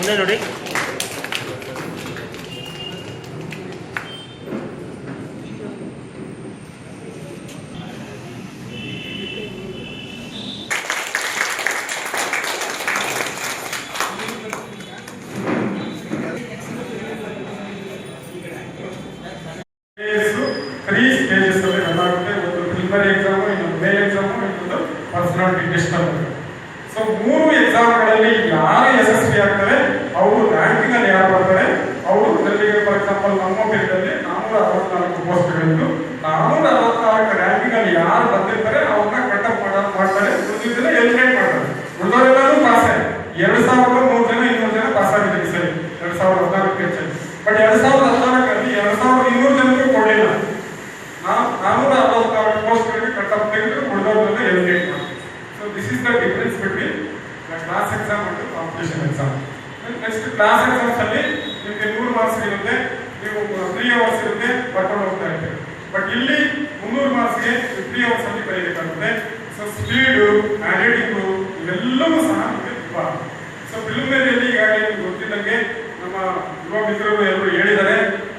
ಮುಂದೆ ನೋಡಿ. Three stages ಅಲ್ಲಿ ರನ್ ಒಂದು ಪ್ರಿಲಿಮಿನರಿ ಎಕ್ಸಾಮ್ ಇನ್ನೊಂದು ಮೇಲ್ ಎಕ್ಸಾಮ್ ಪರ್ಸನಾಲಿಟಿ ಟೆಸ್ಟ್ ಅಂತ ಸೊ, ಮೂರು ಎಕ್ಸಾಮ್ಗಳಲ್ಲಿ ಯಾರು ಯಶಸ್ವಿ ಅವರು ರ್ಯಾಂಕಿಂಗ್ ಅಲ್ಲಿ ಯಾರು ಬರ್ತಾರೆ ಅವರು ಇದರಲ್ಲಿ ಫಾರ್ ಎಕ್ಸಾಂಪಲ್ ನಮ್ಮ ಫೀಲ್ಡ್ ಅಲ್ಲಿ ನಾನೂರ ಅರವತ್ನಾಲ್ಕು ಪೋಸ್ಟ್ಗಳಿದ್ದು ನಾನೂರ ಅರವತ್ನಾಲ್ಕು ರ್ಯಾಂಕಿಂಗ್ ಅಲ್ಲಿ ಯಾರು ಬಂದಿರ್ತಾರೆ ಅವ್ರನ್ನ ಕಟಪ್ ಮಾಡ ಮಾಡ್ತಾರೆ ಉಳಿದಿದ್ದೆಲ್ಲ ಎಲಿಮಿನೇಟ್ ಮಾಡ್ತಾರೆ ಉಳಿದವರೆಲ್ಲರೂ ಪಾಸ್ ಆಗಿ ಎರಡು ಸಾವಿರದ ಮೂರು ಜನ ಇನ್ನೂರು ಜನ ಪಾಸ್ ಆಗಿದ್ದಾರೆ ಈ ಸರಿ ಎರಡು ಸಾವಿರದ ಹದಿನಾಲ್ಕು ಹೆಚ್ಚಾಗಿ ಬಟ್ ಎರಡ್ ಸಾವಿರದ ಹದಿನಾಲ್ಕರಲ್ಲಿ ಎರಡ್ ಸಾವಿರದ ಇನ್ನೂರು ಜನಕ್ಕೂ ಕೊಡಲಿಲ್ಲ. ನಾನೂರ ಅರವತ್ತಾರು ಪೋಸ್ಟ್ಗಳಿಗೆ ಕಟ್ ಆಫ್ ತೆಗೆದು ಉಳಿದವ್ರನ್ನೆಲ್ಲ ಎಲಿಮಿನೇಟ್ ಮಾಡ್ತೀವಿ so this is the difference between class exam ಮತ್ತು competition exam next class exams ಅಲ್ಲಿ ನಿಮಗೆ ನೂರು ಮಾರ್ಕ್ಸ್ ಇರುತ್ತೆ ನೀವು ತ್ರೀ ಅವರ್ಸ್ ಇರುತ್ತೆ ಬರ್ಕೊಂಡು ಹೋಗ್ತಾ ಇರ್ತೀವಿ ಬಟ್ ಇಲ್ಲಿ ಮುನ್ನೂರು ಮಾರ್ಕ್ಸ್ಗೆ ತ್ರೀ ಅವರ್ಸ್ ಅಲ್ಲಿ ಬರೀಬೇಕಾಗುತ್ತೆ. ಸೊ ಸ್ಪೀಡು ಹ್ಯಾಂಡ್ ರೈಟಿಂಗು ಇವೆಲ್ಲವೂ ಸಹ ನಮಗೆ ತುಂಬ. ಸೊ ಪ್ರಿಲಿಮಿನರಿಯಲ್ಲಿ ಈಗಾಗಲೇ ನಿಮ್ಗೆ ಗೊತ್ತಿದ್ದಂಗೆ ನಮ್ಮ ಯುವ ಮಿತ್ರರು ಎಲ್ಲರೂ ಹೇಳಿದ್ದಾರೆ.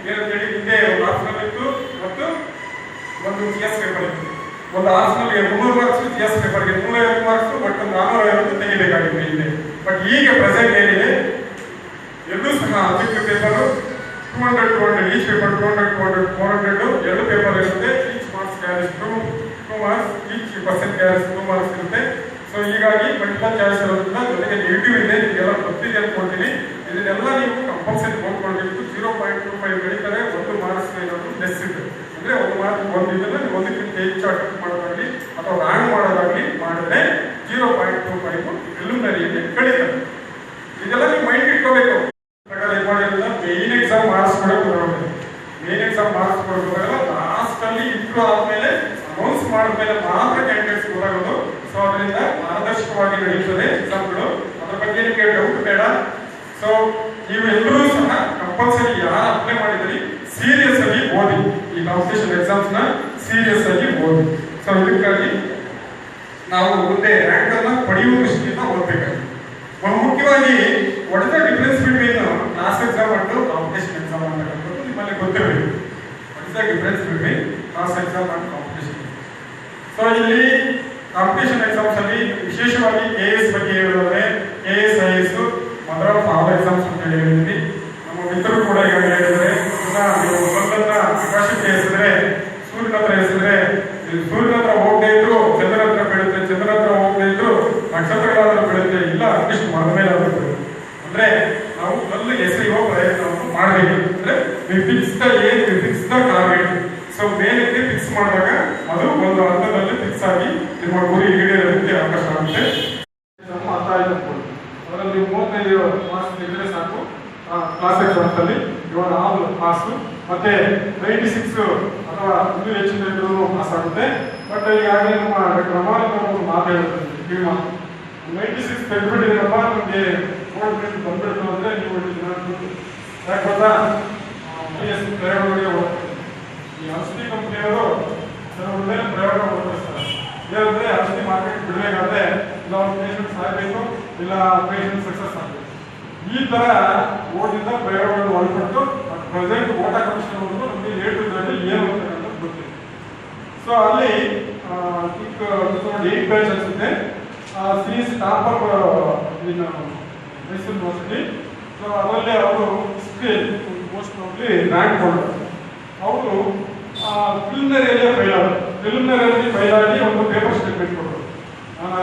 ಏನಂತ ಹೇಳಿ, ಹಿಂದೆ ಒಂದು ಆಪ್ಷನಲ್ ಇತ್ತು. ಮತ್ತು ಒಂದು ಜಿ ಎಸ್ ಪೇಪರ್ ಇತ್ತು. ಒಂದು ಆಪ್ಷನಲ್ಗೆ ಮುನ್ನೂರು ಮಾರ್ಕ್ಸ್ ಜಿ ಎಸ್ ಪೇಪರ್ಗೆ ನೂರೈವತ್ತು ಮಾರ್ಕ್ಸ್ ಬಟ್ ಒಂದು ನಾನ್ನೂರ ಐವತ್ತು ತೆಗಿಬೇಕಾಗಿತ್ತು ಹಿಂದೆ. ಬಟ್ ಈಗ ಪ್ರೆಸೆಂಟ್ ಏನಿದೆ? ಎರಡೂ ಸಹ objective paper two hundred two hundred each paper two hundred two hundred four hundred ಎರಡು ಪೇಪರ್ ಇರುತ್ತೆ. Each marks carries two two marks each percent carries two marks ಇರುತ್ತೆ. ಸೊ ಹೀಗಾಗಿ ಮಲ್ಟಿಪಲ್ ಚಾಯ್ಸ್ ಇರೋದ್ರಿಂದ ಜೊತೆಗೆ ನೆಗೆಟಿವ್ ಇದೆ ನಿಮಗೆಲ್ಲ ಗೊತ್ತಿದೆ ಅನ್ಕೊಳ್ತೀನಿ ಇದನ್ನೆಲ್ಲ ನೀವು ಕಂಪಲ್ಸರಿ ನೋಡ್ಕೊಳ್ಬೇಕು ಜೀರೋ ಪಾಯಿಂಟ್ ಟೂ ಫೈವ್ ಬೆಳೀತಾರೆ ಒಂದು ಮಾರ್ಕ್ಸ್ ಇರೋದು ಲೆಸ್ ಇದೆ ಅಂದ್ರೆ ಒಂದು ಮಾರ್ಕ್ ಒಂದು ನೀವು ಹೆಚ್ಚು ಅಟೆಂಪ್ಟ್ ಮಾಡೋದಾಗ್ಲಿ ಅಥವಾ ರ್ಯಾಂಕ್ ಮಾಡೋದಾಗ್ಲಿ ಮಾಡಿದ್ರೆ ಜೀರೋ ಪಾಯಿಂಟ್ ಟೂ ಫೈವ್ ಪ್ರಿಲಿಮಿನರಿಯಲ್ಲಿ ಕಳೀತಾರೆ ಇದೆಲ್ಲ ನೀವು ಮೈಂಡ್ ಇಟ್ಕೋಬೇಕು. ಪ್ರಕಾರ ಏನ್ ಮೇನ್ ಎಕ್ಸಾಮ್ ಮಾರ್ಕ್ಸ್ ಬರೋದು ಮೇನ್ ಎಕ್ಸಾಮ್ ಮಾರ್ಕ್ಸ್ ಮಾಡೋದಾಗಲ್ಲ ಲಾಸ್ಟಲ್ಲಿ ಇಂಪ್ರೂವ್ ಆದಮೇಲೆ ಅನೌನ್ಸ್ ಮಾಡಿದ್ಮೇಲೆ ಮಾತ್ರ ಕ್ಯಾಂಡಿಡೇಟ್ಸ್ ಗೊತ್ತಾಗೋದು. ಸೊ ಅದರಿಂದ ಪಾರದರ್ಶಕವಾಗಿ ನಡೆಯುತ್ತದೆ ಎಕ್ಸಾಮ್ಗಳು ಅದ್ರ ಬಗ್ಗೆ ನಿಮಗೆ ಡೌಟ್ ಬೇಡ. ಸೊ ನೀವೆಲ್ಲರೂ ಸಹ ಕಂಪಲ್ಸರಿ ಯಾರು ಅಪ್ಲೈ ಮಾಡಿದ್ರಿ ಸೀರಿಯಸ್ ಆಗಿ ಓದಿ ಈ ಕಾಂಪಿಟೇಷನ್ ಎಕ್ಸಾಮ್ಸ್ನ ಸೀರಿಯಸ್ ಆಗಿ ಓದಿ ಸೊ ಇದಕ್ಕಾಗಿ ನಾವು ಒಂದೇ ರ್ಯಾಂಕ್ ಅನ್ನ ಪಡೆಯುವ ದೃಷ್ಟಿಯಿಂದ ಓದಬೇಕಾಗಿದೆ ಮುಖ್ಯವಾಗಿ what is difference between class exam and competition exam ಅಂತಕ್ಕಂಥದ್ದು ನಿಮ್ಮಲ್ಲಿ ಗೊತ್ತಿರಬೇಕು what is difference between class exam and competition so ಇಲ್ಲಿ ಕಾಂಪಿಟೇಷನ್ ಎಕ್ಸಾಮ್ಸ್ ಅಲ್ಲಿ ವಿಶೇಷವಾಗಿ ಕೆ ಎಸ್ ಬಗ್ಗೆ ಹೇಳೋದಾದ್ರೆ ಕೆ ಎಸ್ ಐ ಎಸ್ ಮೊದಲ ಫಾರ್ಮಲ್ ಎಕ್ಸಾಮ್ಸ್ ಅಂತ ಹೇಳಿ ಹೇಳಿದ್ವಿ ನಮ್ಮ ಮಿತ್ರರು ಕೂಡ ಈಗ ಹೇಳಿದ್ದಾರೆ ಪುನಃ ನೀವು ಒಂದನ್ನ ಆಕಾಶಕ್ಕೆ ಎಸೆದ್ರೆ ಸೂರ್ಯನ ಹತ್ರ ಎಸೆದ್ರೆ ಇಲ್ಲಿ ಸೂರ್ಯನ ಹತ್ರ ಹೋಗದೆ ಇದ್ರು, ಚಂದ್ರನ ಹತ್ರ ಬೆಳೆಯುತ್ತೆ ಚಂದ್ರನ ಹತ್ರ ಹೋಗದೆ ಇದ್ರು ನಕ್ಷತ್ರಗಳಾದ್ರೂ ಬೆಳೆಯುತ್ತೆ ಇಲ್ಲ ಅಟ್ಲೀಸ್ಟ್ ಮರದ ಮೇಲೆ ಆಗುತ್ತೆ ಅಂದ್ರೆ ನಾವು ಕಲ್ಲು ಎಸೆಯುವ ಪ್ರಯತ್ನವನ್ನು ಮಾಡಬೇಕು. ಅಂದ್ರೆ ವಿ ಫಿಕ್ಸ್ ದ ಏನ್ we fix the target so ಮೇಲಕ್ಕೆ ಫಿಕ್ಸ್ ಮಾಡಿದಾಗ ಅದು ಒಂದು ಹಂತದಲ್ಲಿ ಫಿಕ್ಸ್ ಆಗಿ ನಿಮ್ಮ ಗುರಿ ಈಡೇರೋದಕ್ಕೆ ಅವಕಾಶ ಆಗುತ್ತೆ. ನಮ್ಮ ಅರ್ಥ ಅನ್ಕೊಳ್ಳಿ. ಅದರಲ್ಲಿ ಮೂವತ್ತೈದು ಮಾರ್ಕ್ಸ್ ತೆಗೆದ್ರೆ ಸಾಕು. ಕ್ಲಾಸ್ ಎಕ್ಸಾಮ್ಸ್ ಅಲ್ಲಿ ಇವಾಗ ಆರು ಪಾಸ್ ಮತ್ತೆ ನೈಂಟಿ ಸಿಕ್ಸ್ ಅಥವಾ ಇನ್ನೂ ಹೆಚ್ಚಿನ ಇದ್ರೂ ಪಾಸ್ ಬಟ್ ಈಗಾಗಲೇ ನಮ್ಮ ಡಾಕ್ಟರ್ ರಮಾನಂದ ಅವರು ಮಾತಾಡಿದ್ರು ನಿಮ್ಮ ನೈಂಟಿ ಸಿಕ್ಸ್ ತೆಗೆದ್ಬಿಟ್ಟಿದ್ದೀರಪ್ಪ ನಮಗೆ ಗೋಲ್ಡ್ ಮೆಡಲ್ ಬಂದ್ಬಿಡ್ತು ಅಂದ್ರೆ ನೀವು. ಯಾಕೆ ಗೊತ್ತಾ? ಬಿ ಎಸ್ ಪ್ರಯೋಗಗಳಿಗೆ ಹೋಗ್ತಾರೆ. ಈ ಔಷಧಿ ಕಂಪನಿಯವರು ಕೆಲವು ಮೇಲೆ ಪ್ರಯೋಗ ಮಾಡ್ತಾರೆ ಏನಂದ್ರೆ ಔಷಧಿ ಮಾರ್ಕೆಟ್ ಬಿಡಬೇಕಾದ್ರೆ ಇಲ್ಲ ಒಂದು ಪೇಷಂಟ್ ಸಾಯ್ಬೇಕು, ಇಲ್ಲ ಪೇಷಂಟ್ ಸಕ್ಸಸ್ ಆಗಬೇಕು. ಈ ತರ ಓಟಿಂದ ಪ್ರಯೋಗಗಳನ್ನು ಒಳಪಟ್ಟು ಪ್ರೆಸೆಂಟ್ ಓಟ ಕಮಿಷನ್ ಅವರು ನಮಗೆ ಏ ಟು ಝಡ್ ಏನು ಅಂತ ಗೊತ್ತಿದೆ ಸೊ ಅಲ್ಲಿ ಏಟ್ ಪೇಜ್ ಅನ್ಸುತ್ತೆ C staff in Mysuru university so ಅದರಲ್ಲಿ ಅವರು ಸ್ಕಿಲ್ ಪೋಸ್ಟ್ ಹೋಗಿ ರ್ಯಾಂಕ್ ಕೊಡೋದು ಅವರು ಪ್ರಿಲಿಮಿನರಿಯಲ್ಲಿ ಫೈಲ್ ಆದರು. ಪ್ರಿಲಿಮಿನರಿಯಲ್ಲಿ ಫೈಲ್ ಆಗಿ ಒಂದು ಪೇಪರ್ ಸ್ಟೇಟ್ಮೆಂಟ್ ಕೊಟ್ಟರು. ನಾನು